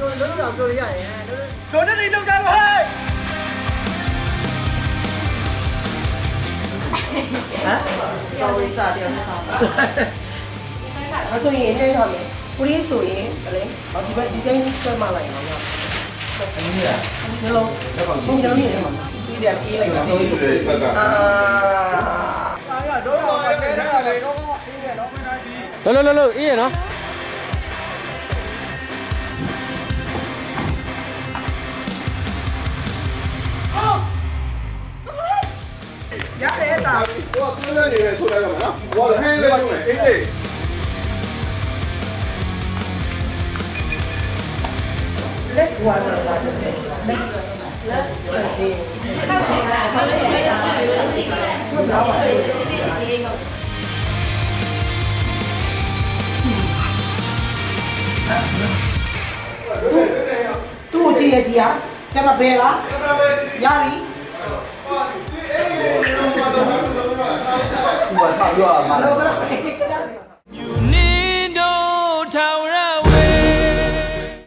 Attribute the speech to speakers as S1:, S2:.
S1: မှာပြောလို့လို့တော့ပြောရရတယ်လို့
S2: တို့နဲ့နေတော့ကြတော့ဟဲ့
S3: ဆောင်းလေးစားတယ်ဆောင်းအဆိုရင်နေတော့မယ်ပရိဆိုရင်ဗလဲဒီဘက်ဒီတိုင်းဆွဲမလိုက်အောင်နော်
S2: အင်းကြီးอ่ะ
S3: ဒီလိုဘုံကြလို့နေမှာဒီတည်းပြေးလိုက်တာ
S4: တော့ဒီလေတက်က
S3: အာ
S2: အားရတော့တော့တဲထားတယ်တော့အေးတယ်တော့မနိုင်ပြီ
S5: လောလောလောလောအေးရနော်
S2: ရတယ်တာ
S4: တော့သူလည်းနေနေထုတ်လိုက်တော့မနော်ဘောလည်းဟဲလေးထုတ်မယ်အေးလေး
S3: လက်ဝါလာလာတယ်လက်လက်ဆက်ပြီးသူ့ကြည့်ရကြည့်ရကမဘယ်လားရပြီ
S2: ဒီမှာတော့ပြောရမှာ
S3: ဘယ်လို You need